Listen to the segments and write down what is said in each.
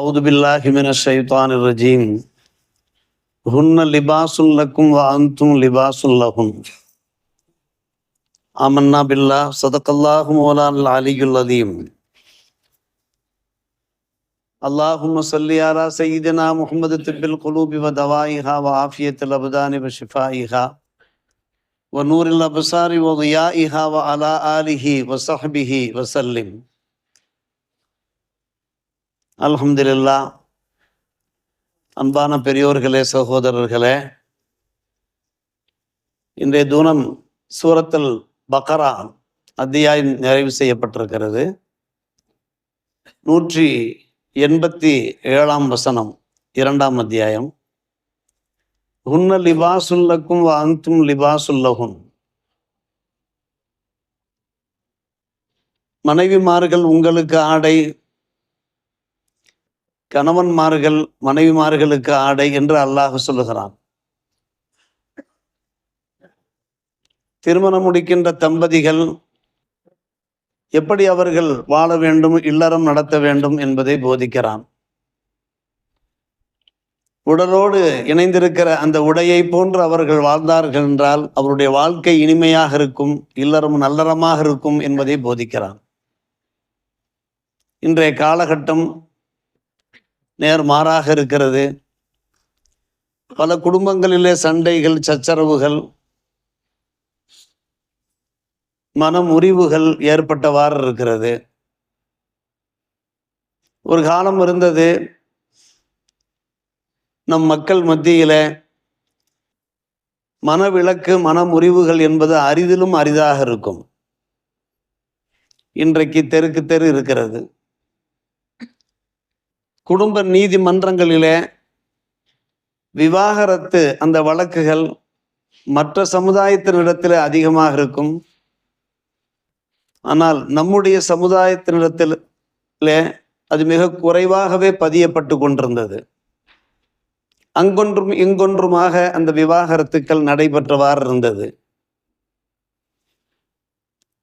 أعوذ بالله من الشيطان الرجيم. هن لباس لكم وأنتم لباس لهن آمنا بالله صدق الله مولانا العلي العظيم. اللهم صل على سيدنا محمد طب القلوب ودوائها وعافية الأبدان وشفائها ونور الأبصار وضيائها وعلى آله وصحبه وسلم. அல்ஹம்துல்லா அன்பான பெரியோர்களே சகோதரர்களே இன்றைய தூனம் சூரத்தில் பக்கரா அத்தியாயம் நிறைவு செய்யப்பட்டிருக்கிறது. நூற்றி எண்பத்தி ஏழாம் வசனம் இரண்டாம் அத்தியாயம். உன்ன லிபாசுல்லக்கும் வாங்கும் லிபாசுல்லகும் மனைவிமார்கள் உங்களுக்கு ஆடை கணவன்மார்கள் மனைவிமார்களுக்கு ஆடை என்று அல்லாஹ் சொல்லுகிறான். திருமணம் முடிக்கின்ற தம்பதிகள் எப்படி அவர்கள் வாழ வேண்டும் இல்லறம் நடத்த வேண்டும் என்பதை போதிக்கிறான். உடலோடு இணைந்திருக்கிற அந்த உடையை போன்று அவர்கள் வாழ்ந்தார்கள் என்றால் அவருடைய வாழ்க்கை இனிமையாக இருக்கும் இல்லறம் நல்லறமாக இருக்கும் என்பதை போதிக்கிறான். இன்றைய காலகட்டம் நேர் மாறாக இருக்கிறது. பல குடும்பங்களிலே சண்டைகள் சச்சரவுகள் மன முறிவுகள் ஏற்பட்டவாறு இருக்கிறது. ஒரு காலம் இருந்தது நம் மக்கள் மத்தியில மனவிளக்கு மன முறிவுகள் என்பது அரிதிலும் அரிதாக இருக்கும். இன்றைக்கு தெருக்கு தெரு இருக்கிறது. குடும்ப நீதிமன்றங்களிலே விவாகரத்து அந்த வழக்குகள் மற்ற சமுதாயத்தினிடத்தில் அதிகமாக இருக்கும். ஆனால் நம்முடைய சமுதாயத்தினிடத்தில் அது மிக குறைவாகவே பதியப்பட்டு கொண்டிருந்தது. அங்கொன்றும் இங்கொன்றுமாக அந்த விவாகரத்துக்கள் நடைபெற்றவாறு இருந்தது.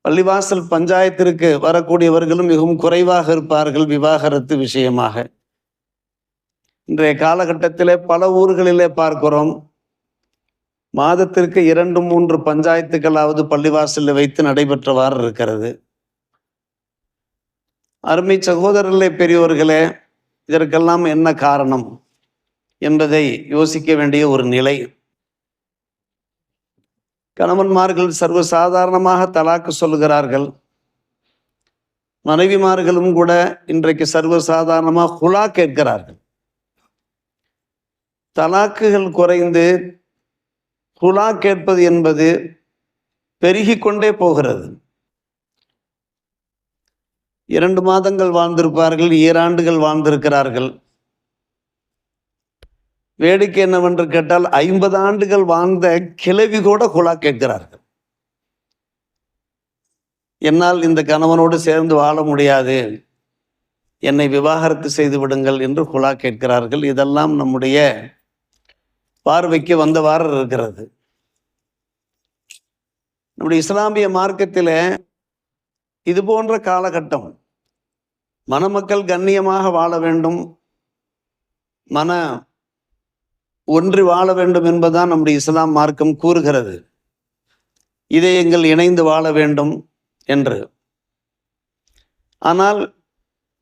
பள்ளிவாசல் பஞ்சாயத்திற்கு வரக்கூடியவர்களும் மிகவும் குறைவாக இருப்பார்கள் விவாகரத்து விஷயமாக. இன்றைய காலகட்டத்திலே பல ஊர்களிலே பார்க்கிறோம். மாதத்திற்கு இரண்டு மூன்று பஞ்சாயத்துக்களாவது பள்ளிவாசலில் வைத்து நடைபெற்றவாறு இருக்கிறது. அருமை சகோதரர்களே பெரியோர்களே இதற்கெல்லாம் என்ன காரணம் என்பதை யோசிக்க வேண்டிய ஒரு நிலை. கணவன்மார்கள் சர்வசாதாரணமாக தலாக்கு சொல்லுகிறார்கள். மனைவிமார்களும் கூட இன்றைக்கு சர்வசாதாரணமாக குலா கேட்கிறார்கள். தலாக்குகள் குறைந்து குலா கேட்பது என்பது பெருகி கொண்டே போகிறது. இரண்டு மாதங்கள் வாழ்ந்திருப்பார்கள் ஈராண்டுகள் வாழ்ந்திருக்கிறார்கள். வேடிக்கை என்னவென்று கேட்டால் ஐம்பது ஆண்டுகள் வாழ்ந்த கிழவி கூட குலா கேட்கிறார்கள். என்னால் இந்த கணவனோடு சேர்ந்து வாழ முடியாது. என்னை விவாகரத்து செய்து விடுங்கள் என்று குலா கேட்கிறார்கள். இதெல்லாம் நம்முடைய பார்வைக்கு வந்தவாறு இருக்கிறது. நம்முடைய இஸ்லாமிய மார்க்கத்தில் இது போன்ற காலகட்டம் மணமக்கள் கண்ணியமாக வாழ வேண்டும் மன ஒன்றி வாழ வேண்டும் என்பதுதான் நம்முடைய இஸ்லாம் மார்க்கம் கூறுகிறது. இதை எங்கள் இணைந்து வாழ வேண்டும் என்று. ஆனால்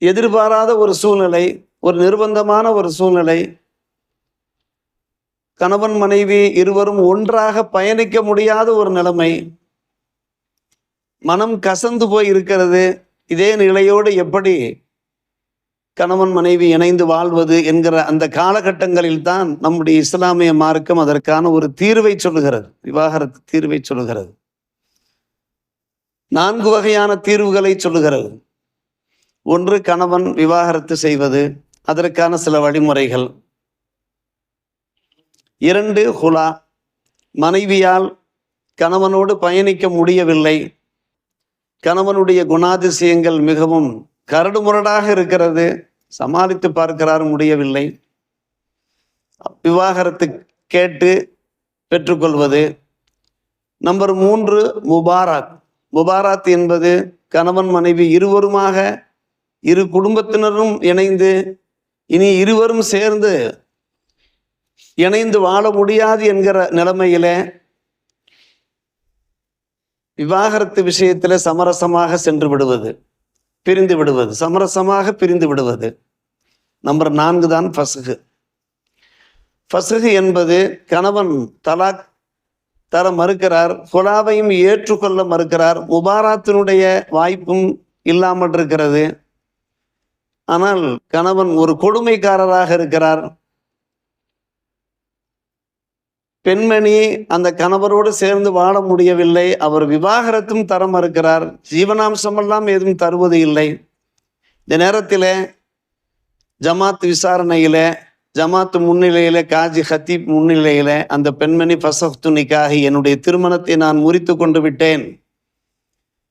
எதிர்பாராத ஒரு சூழ்நிலை ஒரு நிர்பந்தமான ஒரு சூழ்நிலை கணவன் மனைவி இருவரும் ஒன்றாக பயணிக்க முடியாத ஒரு நிலைமை. மனம் கசந்து போய் இருக்கிறது. இதே நிலையோடு எப்படி கணவன் மனைவி இணைந்து வாழ்வது என்கிற அந்த காலகட்டங்களில் தான் நம்முடைய இஸ்லாமிய மார்க்கம் அதற்கான ஒரு தீர்வை சொல்லுகிறது. விவாகரத்து தீர்வை சொல்லுகிறது. நான்கு வகையான தீர்வுகளை சொல்லுகிறது. ஒன்று கணவன் விவாகரத்து செய்வது. அதற்கான சில வழிமுறைகள். இரண்டு ஹுலா மனைவியால் கணவனோடு பயணிக்க முடியவில்லை. கணவனுடைய குணாதிசயங்கள் மிகவும் கரடுமுரடாக இருக்கிறது. சமாளித்து பார்க்கிறார் முடியவில்லை. விவாகரத்து கேட்டு பெற்றுக்கொள்வது. நம்பர் மூன்று முபாராத் முபாராத் என்பது கணவன் மனைவி இருவருமாக இரு குடும்பத்தினரும் இணைந்து இனி இருவரும் சேர்ந்து இணைந்து வாழ முடியாது என்கிற நிலைமையில விவாகரத்து விஷயத்துல சமரசமாக சென்று விடுவது பிரிந்து விடுவது சமரசமாக பிரிந்து விடுவது நம்பர் நான்கு தான் ஃபசுகு ஃபசுகு என்பது கணவன் தலாக் தர மறுக்கிறார் குலாவையும் ஏற்றுக்கொள்ள மறுக்கிறார் முபாராத்தினுடைய வாய்ப்பும் இல்லாமல் இருக்கிறது. ஆனால் கணவன் ஒரு கொடுமைக்காரராக இருக்கிறார் பெண்மணி அந்த கணவரோடு சேர்ந்து வாழ முடியவில்லை. அவர் விவாகரத்தும் தர மறுக்கிறார். ஜீவனாம்சமெல்லாம் எதுவும் தருவது இல்லை. இந்த நேரத்தில் ஜமாத் விசாரணையில் ஜமாத் முன்னிலையில் காஜி ஹத்தீப் முன்னிலையில் அந்த பெண்மணி ஃபசஃப்து நிக்காகி என்னுடைய திருமணத்தை நான் முறித்து கொண்டு விட்டேன்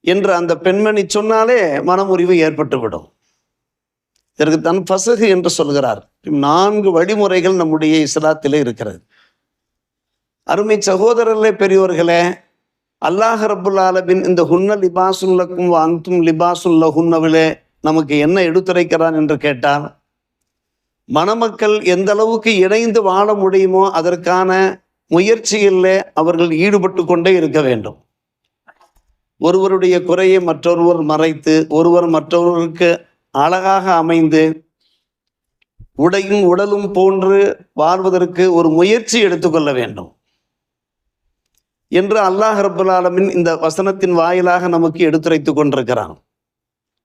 என்று அந்த பெண்மணி சொன்னாலே மனமுறிவு ஏற்பட்டுவிடும். இதற்கு தன் பசகு என்று சொல்கிறார். நான்கு வழிமுறைகள் நம்முடைய இஸ்லாத்திலே இருக்கிறது. அருமை சகோதரர்களே பெரியோர்களே அல்லாஹ் ரபுல் ஆலபின் இந்த ஹுன்ன லிபாசுல்லக்கும் அங்தும் லிபாசுல்ல ஹுன்னவிலே நமக்கு என்ன எடுத்துரைக்கிறான் என்று கேட்டால் மணமக்கள் எந்த அளவுக்கு இணைந்து வாழ முடியுமோ அதற்கான முயற்சிகளில் அவர்கள் ஈடுபட்டு கொண்டே இருக்க வேண்டும். ஒருவருடைய குறையை மற்றொருவர் மறைத்து ஒருவர் மற்றொருவருக்கு அழகாக அமைந்து உடையும் உடலும் போன்று வாழ்வதற்கு ஒரு முயற்சி எடுத்துக்கொள்ள வேண்டும். என்று அல்லாஹ் ரபுல் ஆலமின் இந்த வசனத்தின் வாயிலாக நமக்கு எடுத்துரைத்து கொண்டிருக்கிறான்.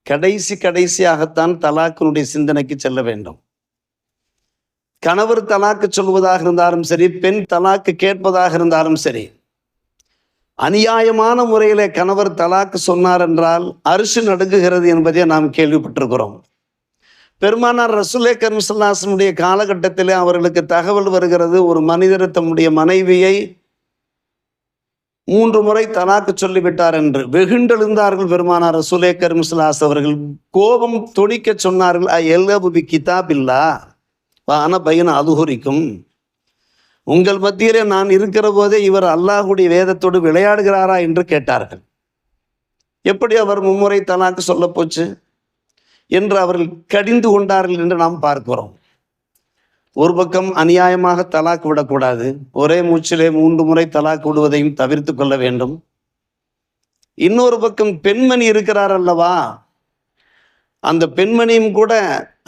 கடைசி கடைசியாகத்தான் தலாக்கினுடைய சிந்தனைக்கு செல்ல வேண்டும். கணவர் தலாக்கு சொல்வதாக இருந்தாலும் சரி பெண் தலாக்கு கேட்பதாக இருந்தாலும் சரி அநியாயமான முறையில கணவர் தலாக்கு சொன்னார் என்றால் அரிசி நடுங்குகிறது என்பதை நாம் கேள்விப்பட்டிருக்கிறோம். பெருமானார் ரசுலே கர்மசல்லாசனுடைய காலகட்டத்திலே அவர்களுக்கு தகவல் வருகிறது ஒரு மனிதர் தம்முடைய மனைவியை மூன்று முறை தனாக்கு சொல்லிவிட்டார் என்று. வெகுண்டெழுந்தார்கள் பெருமானார் சுலே கருமிசுலாஸ் அவர்கள். கோபம் துணிக்க சொன்னார்கள் எல்லபுபி கிதாபில்லா? வான பையன் அதுகுறிக்கும் உங்கள் மத்தியிலே நான் இருக்கிற போதே இவர் அல்லாஹுடைய வேதத்தோடு விளையாடுகிறாரா? என்று கேட்டார்கள். எப்படி அவர் மும்முறை தனாக்கு சொல்ல போச்சு? என்று அவர்கள் கடிந்து கொண்டார்கள் என்று நாம் பார்க்கிறோம். ஒரு பக்கம் அநியாயமாக தலாக் விடக்கூடாது ஒரே மூச்சிலே மூன்று முறை தலாக் விடுவதையும் தவிர்த்து கொள்ள வேண்டும். இன்னொரு பக்கம் பெண்மணி இருக்கிறார் அல்லவா? அந்த பெண்மணியும் கூட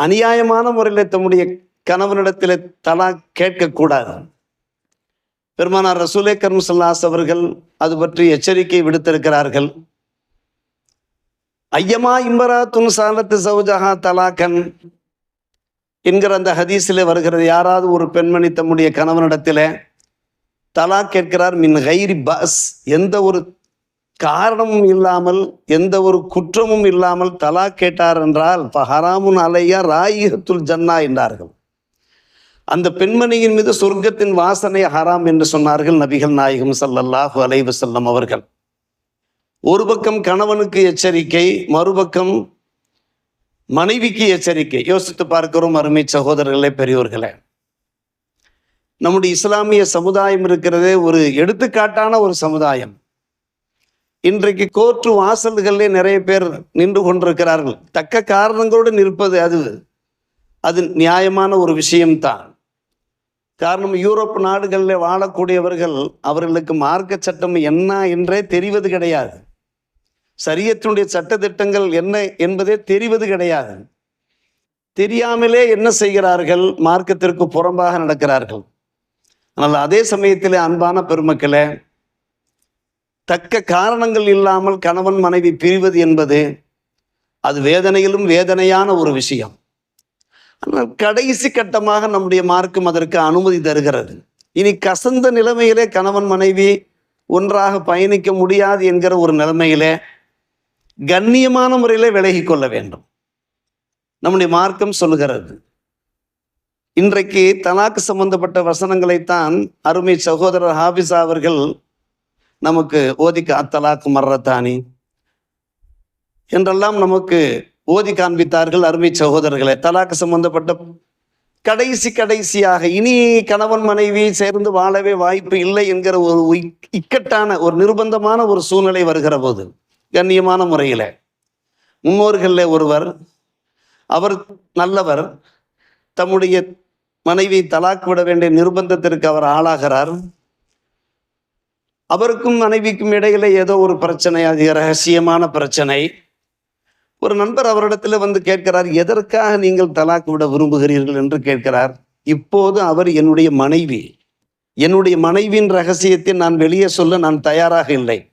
அநியாயமான முறையில் தம்முடைய கணவனிடத்தில் தலா கேட்கக்கூடாது. பெருமானார் ரசூலே கர்மசல்லாஸ் அவர்கள் அது பற்றி எச்சரிக்கை விடுத்திருக்கிறார்கள். ஐயமா இம்பரா துன் சாலத்து சௌஜஹா தலாக்கன்? என்கிற அந்த ஹதீஸில் வருகிறது யாராவது ஒரு பெண்மணி தம்முடைய கணவனிடத்தில் தலா கேட்கிறார் மின் கைரி பஸ். எந்த ஒரு காரணமும் இல்லாமல் எந்த ஒரு குற்றமும் இல்லாமல் தலா கேட்டார் என்றால் ஹராமுன் அலையா ராயிகத்துல் ஜன்னா என்றார்கள். அந்த பெண்மணியின் மீது சொர்க்கத்தின் வாசனை ஹராம் என்று சொன்னார்கள் நபிகள் நாயகம் சல்லல்லாஹு அலைவசல்லம் அவர்கள். ஒரு பக்கம் கணவனுக்கு எச்சரிக்கை மறுபக்கம் மனைவிக்கு எச்சரிக்கை. யோசித்து பார்க்கிறோம் அருமை சகோதரர்களே பெரியோர்களே. நம்முடைய இஸ்லாமிய சமுதாயம் இருக்கிறதே ஒரு எடுத்துக்காட்டான ஒரு சமுதாயம். இன்றைக்கு கோர்ட்டு வாசல்களிலே நிறைய பேர் நின்று கொண்டிருக்கிறார்கள். தக்க காரணங்களோடு நிற்பது அது. அது நியாயமான ஒரு விஷயம்தான். காரணம் யூரோப் நாடுகளில் வாழக்கூடியவர்கள் அவர்களுக்கு மார்க்க சட்டம் என்ன என்றே தெரிவது கிடையாது. சரியத்தினுடைய சட்டத்திட்டங்கள் என்ன என்பதே தெரிவது கிடையாது. தெரியாமலே என்ன செய்கிறார்கள்? மார்க்கத்திற்கு புறம்பாக நடக்கிறார்கள். ஆனால் அதே சமயத்தில் அன்பான பெருமக்களே தக்க காரணங்கள் இல்லாமல் கணவன் மனைவி பிரிவது என்பது அது வேதனையிலும் வேதனையான ஒரு விஷயம். ஆனால் கடைசி கட்டமாக நம்முடைய மார்க்கம் அதற்கு அனுமதி தருகிறது. இனி கசந்த நிலைமையிலே கணவன் மனைவி ஒன்றாக பயணிக்க முடியாது என்கிற ஒரு நிலைமையிலே கண்ணியமான முறையில் விலகி கொள்ள வேண்டும். நம்முடைய மார்க்கம் சொல்லுகிறது. இன்றைக்கு தலாக்கு சம்பந்தப்பட்ட வசனங்களைத்தான் அருமை சகோதரர் ஹாபிசா அவர்கள் நமக்கு ஓதிக்க அத்தலாக்கு மர்றத்தானி என்றெல்லாம் நமக்கு ஓதி காண்பித்தார்கள் அருமை சகோதரர்களை. தலாக்கு சம்பந்தப்பட்ட கடைசி கடைசியாக இனி கணவன் மனைவி சேர்ந்து வாழவே வாய்ப்பு இல்லை என்கிற ஒரு இக்கட்டான ஒரு நிர்பந்தமான ஒரு சூழ்நிலை வருகிற போது கண்ணியமான முறையில். முன்னோர்களில் ஒருவர் அவர் நல்லவர் தம்முடைய மனைவி தலாக் விட வேண்டிய நிர்பந்தத்திற்கு அவர் ஆளாகிறார். அவருக்கும் மனைவிக்கும் இடையில ஏதோ ஒரு பிரச்சனை அது ரகசியமான பிரச்சனை. ஒரு நண்பர் அவரிடத்துல வந்து கேட்கிறார் எதற்காக நீங்கள் தலாக் விட விரும்புகிறீர்கள்? என்று கேட்கிறார். இப்போது அவர் என்னுடைய மனைவி. என்னுடைய மனைவியின் ரகசியத்தை நான் வெளியே சொல்ல நான் தயாராக இல்லை.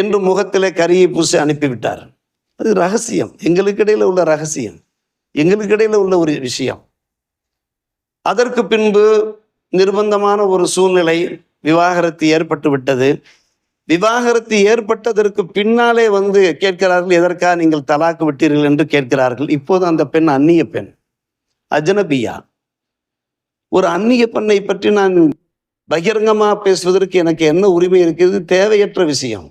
என்று முகத்திலே கரியை பூசி அனுப்பிவிட்டார். அது ரகசியம். எங்களுக்கிடையில் உள்ள ரகசியம். எங்களுக்கிடையில் உள்ள ஒரு விஷயம். அதற்கு பின்பு நிர்பந்தமான ஒரு சூழ்நிலை விவாகரத்து ஏற்பட்டு விட்டது. விவாகரத்து ஏற்பட்டதற்கு பின்னாலே வந்து கேட்கிறார்கள் எதற்காக நீங்கள் தலாக்கு விட்டீர்கள்? என்று கேட்கிறார்கள். இப்போது அந்த பெண் அந்நிய பெண் அஜனபியா. ஒரு அந்நிய பெண்ணை பற்றி நான் பகிரங்கமாக பேசுவதற்கு எனக்கு என்ன உரிமை இருக்குது தேவையற்ற விஷயம்.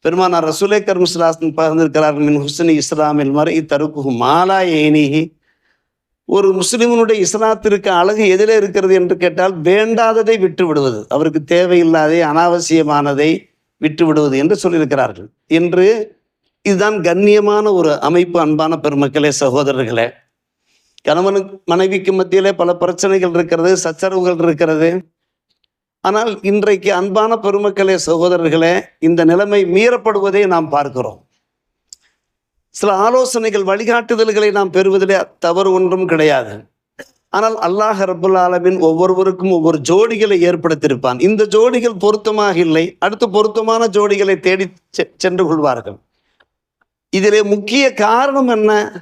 பெருமானார் ரசூலே கர்மஸ்லாசன் பகிர்ந்திருக்கிறார்கள் மின் ஹுசனி இஸ்லாமில் மறை தருக்கு மாலா ஏனிஹி. ஒரு முஸ்லிமனுடைய இஸ்லாத்திற்கு அழகு எதிலே இருக்கிறது என்று கேட்டால் வேண்டாததை விட்டு விடுவது அவருக்கு தேவையில்லாததை அனாவசியமானதை விட்டு விடுவது என்று சொல்லியிருக்கிறார்கள். என்று இதுதான் கண்ணியமான ஒரு அமைப்பு அன்பான பெருமக்களே சகோதரர்களே. கணவனுக்கு மனைவிக்கு மத்தியிலே பல பிரச்சனைகள் இருக்கிறது சச்சரவுகள் இருக்கிறது. ஆனால் இன்றைக்கு அன்பான பெருமக்களே சகோதரர்களே இந்த நிலைமை மீறப்படுவதை நாம் பார்க்கிறோம். சில ஆலோசனைகள் வழிகாட்டுதல்களை நாம் பெறுவதிலே தவறு ஒன்றும் கிடையாது. ஆனால் அல்லாஹ் ரபுல் ஆலமின் ஒவ்வொருவருக்கும் ஒவ்வொரு ஜோடிகளை ஏற்படுத்தியிருப்பான். இந்த ஜோடிகள் பொருத்தமாக இல்லை. அடுத்து பொருத்தமான ஜோடிகளை தேடி செ- சென்று கொள்வார்கள். இதிலே முக்கிய காரணம் என்ன?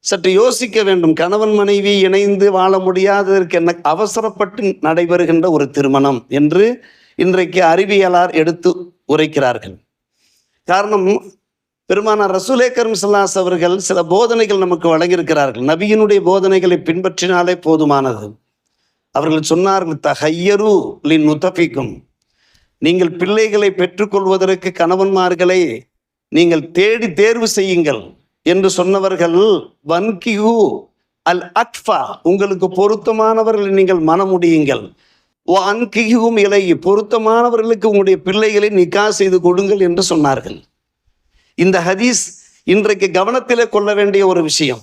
சற்று யோசிக்க வேண்டும். கணவன் மனைவி இணைந்து வாழ முடியாததற்கு என்ன அவசரப்பட்டு நடைபெறுகின்ற ஒரு திருமணம் என்று இன்றைக்கு அறிவியலார் எடுத்து உரைக்கிறார்கள். காரணம் பெருமானார் ரசூலே கரும் சல்லாஸ் அவர்கள் சில போதனைகள் நமக்கு வழங்கியிருக்கிறார்கள். நபியினுடைய போதனைகளை பின்பற்றினாலே போதுமானது. அவர்கள் சொன்னார்கள் தஹையரு லின் நுத்தபிக்கும் நீங்கள் பிள்ளைகளை பெற்றுக்கொள்வதற்கு கணவன்மார்களை நீங்கள் தேடி தேர்வு செய்யுங்கள். என்று சொன்னவர்கள் வன்கியூ அல் அக்ஃபா உங்களுக்கு பொருத்தமானவர்களை நீங்கள் மனமுடியுங்கள். ஓ இலை பொருத்தமானவர்களுக்கு உங்களுடைய பிள்ளைகளை நிக்கா செய்து கொடுங்கள் என்று சொன்னார்கள். இந்த ஹதீஸ் இன்றைக்கு கவனத்திலே கொள்ள வேண்டிய ஒரு விஷயம்.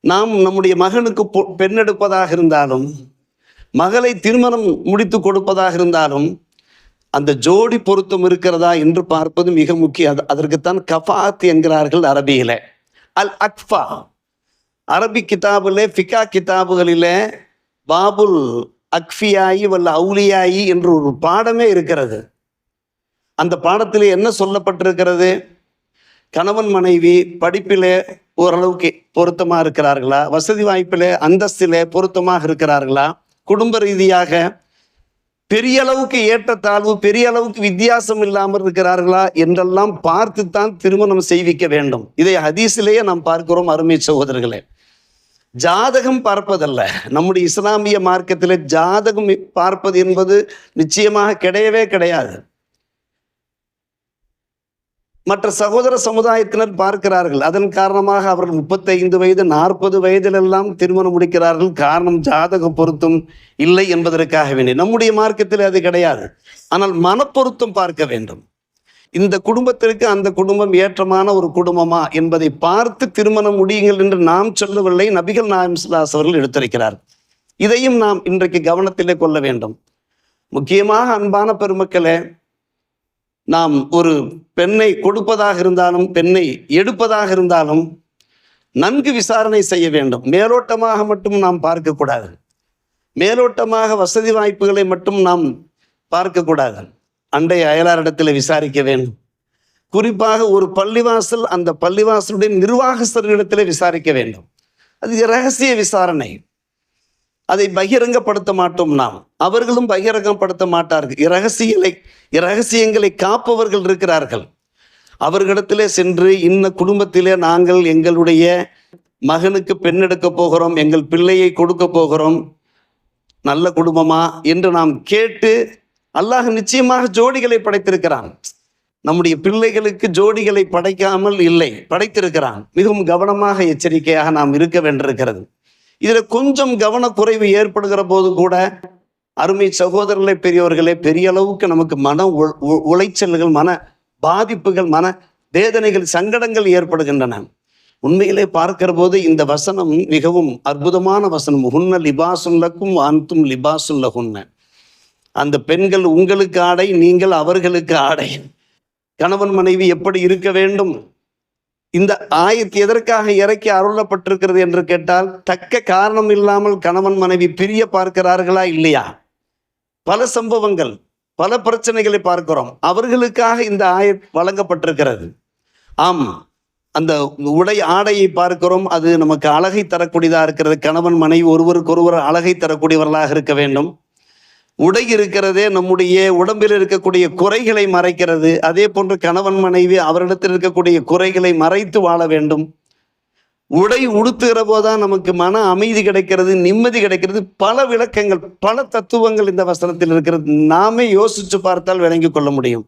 நாம் நம்முடைய மகனுக்கு பொ- பெண் எடுப்பதாக இருந்தாலும் மகளை திருமணம் முடித்து கொடுப்பதாக இருந்தாலும் அந்த ஜோடி பொருத்தம் இருக்கிறதா என்று பார்ப்பது மிக முக்கியம். அது- அதற்குத்தான் கஃபாத் என்கிறார்கள் அரபியில. அல் அக்ஃபா. அரபி கிதாபிலே ஃபிகா கிதாபுகளிலே பாபுல் அக்ஃபியாயி வல்ல அவுலியாயி என்று ஒரு பாடமே இருக்கிறது. அந்த பாடத்தில் என்ன சொல்லப்பட்டிருக்கிறது? கணவன் மனைவி படிப்பிலே ஓரளவுக்கு பொருத்தமாக இருக்கிறார்களா? வசதி வாய்ப்பில் அந்தஸ்திலே பொருத்தமாக இருக்கிறார்களா? குடும்ப ரீதியாக பெரிய அளவுக்கு ஏற்றத்தாழ்வு பெரிய அளவுக்கு வித்தியாசம் இல்லாமல் இருக்கிறார்களா என்றெல்லாம் பார்த்துத்தான் திருமணம் செய்விக்க வேண்டும். இதை ஹதீஸிலேயே நாம் பார்க்கிறோம் அருமை சகோதரர்களே. ஜாதகம் பார்ப்பதல்ல. நம்முடைய இஸ்லாமிய மார்க்கத்தில் ஜாதகம் பார்ப்பது என்பது நிச்சயமாக கிடையவே கிடையாது. மற்ற சகோதர சமுதாயத்தினர் பார்க்கிறார்கள். அதன் காரணமாக அவர்கள் முப்பத்தைந்து வயது நாற்பது வயதிலெல்லாம் திருமணம் முடிக்கிறார்கள். காரணம் ஜாதக பொருத்தம் இல்லை என்பதற்காக வேண்டி. நம்முடைய மார்க்கத்தில் அது கிடையாது. ஆனால் மனப்பொருத்தம் பார்க்க வேண்டும். இந்த குடும்பத்திற்கு அந்த குடும்பம் ஏற்றமான ஒரு குடும்பமா என்பதை பார்த்து திருமணம் முடியுங்கள் என்று நாம் சொல்லவில்லை. நபிகள் நாயம்ஸ்லாஸ் அவர்கள் எடுத்திருக்கிறார். இதையும் நாம் இன்றைக்கு கவனத்திலே கொள்ள வேண்டும். முக்கியமாக அன்பான பெருமக்களே நாம் ஒரு பெண்ணை கொடுப்பதாக இருந்தாலும் பெண்ணை எடுப்பதாக இருந்தாலும் நன்கு விசாரணை செய்ய வேண்டும். மேலோட்டமாக மட்டும் நாம் பார்க்கக்கூடாது. மேலோட்டமாக வசதி வாய்ப்புகளை மட்டும் நாம் பார்க்கக்கூடாது. அண்டை அயலாரிடத்தில் விசாரிக்க வேண்டும். குறிப்பாக ஒரு பள்ளிவாசல் அந்த பள்ளிவாசலுடைய நிர்வாகஸ்தர்களிடத்தில் விசாரிக்க வேண்டும். அது ரகசிய விசாரணை. அதை பகிரங்கப்படுத்த மாட்டோம் நாம். அவர்களும் பகிரங்கப்படுத்த மாட்டார்கள். இரகசியங்களை இரகசியங்களை காப்பவர்கள் இருக்கிறார்கள். அவர்களிடத்திலே சென்று இன்ன குடும்பத்திலே நாங்கள் எங்களுடைய மகனுக்கு பெண் எடுக்க போகிறோம் எங்கள் பிள்ளையை கொடுக்க போகிறோம். நல்ல குடும்பமா என்று நாம் கேட்டு அல்லாஹ் நிச்சயமாக ஜோடிகளை படைத்திருக்கிறான். நம்முடைய பிள்ளைகளுக்கு ஜோடிகளை படைக்காமல் இல்லை படைத்திருக்கிறான். மிகவும் கவனமாக எச்சரிக்கையாக நாம் இருக்க வேண்டியிருக்கிறது. இதுல கொஞ்சம் கவனக்குறைவு ஏற்படுகிற போது கூட அருமை சகோதரர்களே பெரியவர்களே பெரிய அளவுக்கு நமக்கு மன உ- உ- உளைச்சல்கள் மன பாதிப்புகள் மன வேதனைகள் சங்கடங்கள் ஏற்படுகின்றன. உண்மையிலே பார்க்கிற போது இந்த வசனம் மிகவும் அற்புதமான வசனம். ஹுன்ன லிபாசுல்லக்கும் அன்தும் லிபாசுல்லஹுன்ன அந்த பெண்கள் உங்களுக்கு ஆடை நீங்கள் அவர்களுக்கு ஆடை. கணவன் மனைவி எப்படி இருக்க வேண்டும்? இந்த ஆயத்து எதற்காக இறக்கி அருளப்பட்டிருக்கிறது என்று கேட்டால் தக்க காரணம் இல்லாமல் கணவன் மனைவி பிரிய பார்க்கிறார்களா இல்லையா? பல சம்பவங்கள் பல பிரச்சனைகளை பார்க்கிறோம். அவர்களுக்காக இந்த ஆய வழங்கப்பட்டிருக்கிறது. ஆம் அந்த உடை ஆடையை பார்க்கிறோம். அது நமக்கு அழகை தரக்கூடியதாக இருக்கிறது. கணவன் மனைவி ஒருவருக்கொருவர் அழகை தரக்கூடியவர்களாக இருக்க வேண்டும். உடை இருக்கிறதே நம்முடைய உடம்பில் இருக்கக்கூடிய குறைகளை மறைக்கிறது. அதே போன்று கணவன் மனைவி அவரிடத்தில் இருக்கக்கூடிய குறைகளை மறைத்து வாழ வேண்டும். உடை உடுத்துகிற போதுதான் நமக்கு மன அமைதி கிடைக்கிறது நிம்மதி கிடைக்கிறது. பல விளக்கங்கள் பல தத்துவங்கள் இந்த வசனத்தில் இருக்கிறது. நாமே யோசிச்சு பார்த்தால் விளங்கி கொள்ள முடியும்.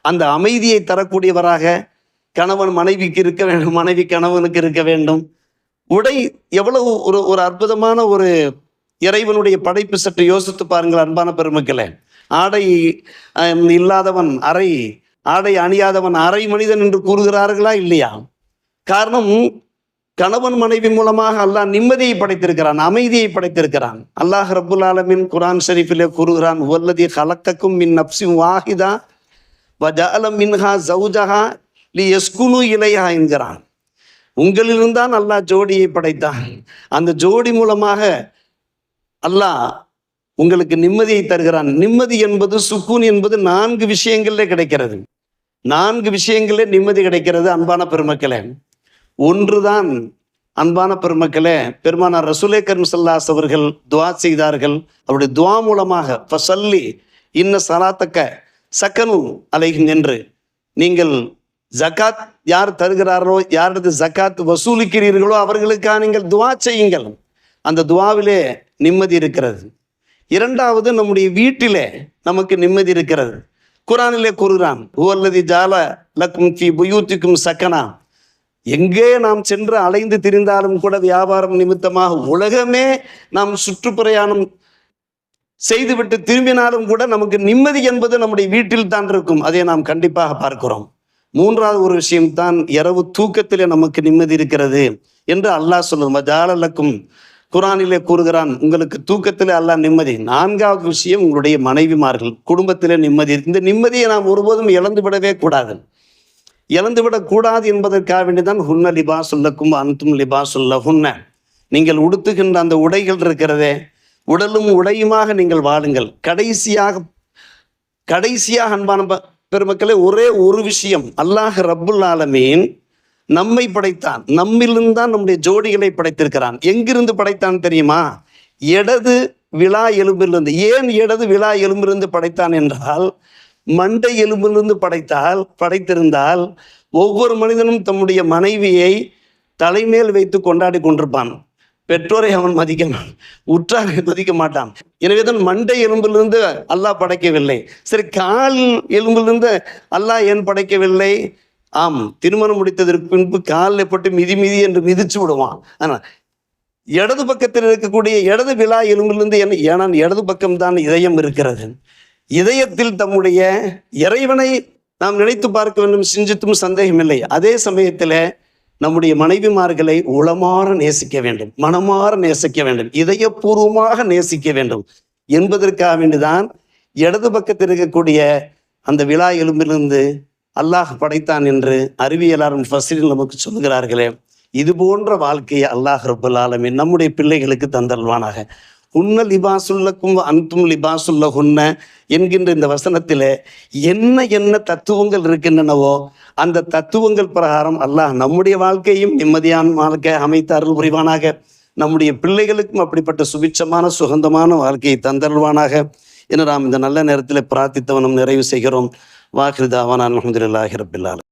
அந்த அமைதியை தரக்கூடியவராக கணவன் மனைவிக்கு இருக்க வேண்டும் மனைவி கணவனுக்கு இருக்க வேண்டும். உடை எவ்வளவு ஒரு ஒரு அற்புதமான ஒரு இறைவனுடைய படைப்பு சற்று யோசித்து பாருங்கள் அன்பான பெருமக்களே. ஆடை இல்லாதவன் அறை ஆடை அணியாதவன் அரை மனிதன் என்று கூறுகிறார்களா இல்லையா? காரணம் கணவன் மனைவி மூலமாக அல்லாஹ் நிம்மதியை படைத்திருக்கிறான் அமைதியை படைத்திருக்கிறான். அல்லாஹ் ரபுல் ஆலமின் குரான் ஷரீஃபிலே கூறுகிறான் வல்லதி கலக்கக்கும் மின் நப்சி வாஹிதா வஜாலம் மின்ஹா ஜவுஜஹா லி எஸ்குனு இலையா என்கிறான். உங்களிலிருந்தான் அல்லாஹ் ஜோடியை படைத்தான். அந்த ஜோடி மூலமாக அல்லாஹ் உங்களுக்கு நிம்மதியை தருகிறான். நிம்மதி என்பது சுக்கூன் என்பது நான்கு விஷயங்கள்ல கிடைக்கிறது. நான்கு விஷயங்களே நிம்மதி கிடைக்கிறது அன்பான பெருமக்களே. ஒன்றுதான் அன்பான பெருமக்களே பெருமானார் ரசூலே கர்மசல்லாஸ் அவர்கள் துவா செய்தார்கள். அவருடைய துவா மூலமாக ஃபசல்லி இன்ன சலாத்தக்க சக்கனு அலைகும் என்று நீங்கள் ஜகாத் யார் தருகிறாரோ யாரது ஜகாத் வசூலிக்கிறீர்களோ அவர்களுக்காக நீங்கள் துவா செய்யுங்கள். அந்த துவாவிலே நிம்மதி இருக்கிறது. இரண்டாவது நம்முடைய வீட்டிலே நமக்கு நிம்மதி இருக்கிறது. குரானிலே கூறுகிறான் ஹுவல்லதி ஜால லக்கும் ஃபி புயூத்திக்கும் சக்கனா எங்கே நாம் சென்று அலைந்து திரிந்தாலும் கூட வியாபாரம் நிமித்தமாக உலகமே நாம் சுற்றுப்பிரயாணம் செய்துவிட்டு திரும்பினாலும் கூட நமக்கு நிம்மதி என்பது நம்முடைய வீட்டில் தான் இருக்கும். அதை நாம் கண்டிப்பாக பார்க்கிறோம். மூன்றாவது ஒரு விஷயம்தான் இரவு தூக்கத்திலே நமக்கு நிம்மதி இருக்கிறது என்று அல்லாஹ் சொல்லும் ஜாலலக்கும் குரானிலே கூறுகிறான் உங்களுக்கு தூக்கத்தில் அல்லாஹ் நிம்மதி. நான்காவது விஷயம் உங்களுடைய மனைவிமார்கள் குடும்பத்திலே நிம்மதி. இந்த நிம்மதியை நாம் ஒருபோதும் இழந்து விடவே கூடாது. இழந்து விடக்கூடாது என்பதற்காக வேண்டிதான் ஹுன்ன லிபாசுல்லக்கும் அன்தும் லிபாசுல்ல ஹுன்ன நீங்கள் உடுத்துகின்ற அந்த உடைகள் இருக்கிறதே உடலும் உடையுமாக நீங்கள் வாழுங்கள். கடைசியாக கடைசியாக அன்பான ப- பெருமக்களே ஒரே ஒரு விஷயம். அல்லாஹ் ரப்புல் ஆலமீன் நம்மை படைத்தான். நம்மிலிருந்து தான் நம்முடைய ஜோடிகளை படைத்திருக்கிறான். எங்கிருந்து படைத்தான் தெரியுமா? இடது விழா எலும்பிலிருந்து. ஏன் இடது விழா எலும்பிலிருந்து படைத்தான் என்றால் மண்டை எலும்பிலிருந்து படைத்தால் படைத்திருந்தால் ஒவ்வொரு மனிதனும் தம்முடைய மனைவியை தலைமேல் வைத்து கொண்டாடி கொண்டிருப்பான். பெற்றோரை அவன் மதிக்க உற்றாக உற்றாரை மதிக்க மாட்டான். எனவேதான் மண்டை எலும்பிலிருந்து அல்லாஹ் படைக்கவில்லை. சரி கால் எலும்பிலிருந்து அல்லாஹ் ஏன் படைக்கவில்லை? ஆம் திருமணம் முடித்ததற்கு பின்பு காலில் போட்டு மிதி மிதி என்று மிதிச்சு விடுவான். ஆனால் இடது பக்கத்தில் இருக்கக்கூடிய இடது விழா எலும்பிலிருந்து என்ன ஏன்னா இடது பக்கம்தான் இதயம் இருக்கிறது. இதயத்தில் தம்முடைய இறைவனை நாம் நினைத்து பார்க்க வேண்டும் சிந்தித்தும் சந்தேகமில்லை அதே சமயத்தில் நம்முடைய மனைவிமார்களை உளமாற நேசிக்க வேண்டும் மனமாற நேசிக்க வேண்டும் இதயபூர்வமாக நேசிக்க வேண்டும். என்பதற்காக வேண்டிதான் இடது பக்கத்தில் இருக்கக்கூடிய அந்த விழா எலும்பிலிருந்து அல்லாஹ் படைத்தான் என்று அறிவியலாளர் ஃபஸ்டில் நமக்கு சொல்கிறார்களே இது போன்ற வாழ்க்கையை அல்லாஹ் ரபுல் ஆலமீன் நம்முடைய பிள்ளைகளுக்கு தந்தல்வானாக உன்ன லிபாசுல்லக்கும் அன்தும் லிபாசுல்ல உன்ன என்கின்ற இந்த வசனத்தில் என்ன என்ன தத்துவங்கள் இருக்கின்றனவோ அந்த தத்துவங்கள் பிரகாரம் அல்லாஹ் நம்முடைய வாழ்க்கையும் நிம்மதியான வாழ்க்கை அமைத்தார்கள் அருள் புரிவானாக. நம்முடைய பிள்ளைகளுக்கும் அப்படிப்பட்ட சுபிட்சமான சுகந்தமான வாழ்க்கையை தந்தருள்வானாக. என நாம் இந்த நல்ல நேரத்தில் பிரார்த்தித்தவனும் நிறைவு செய்கிறோம். வாக்கிருதாவான் அலமதுல்லாஹி ரபில்லால்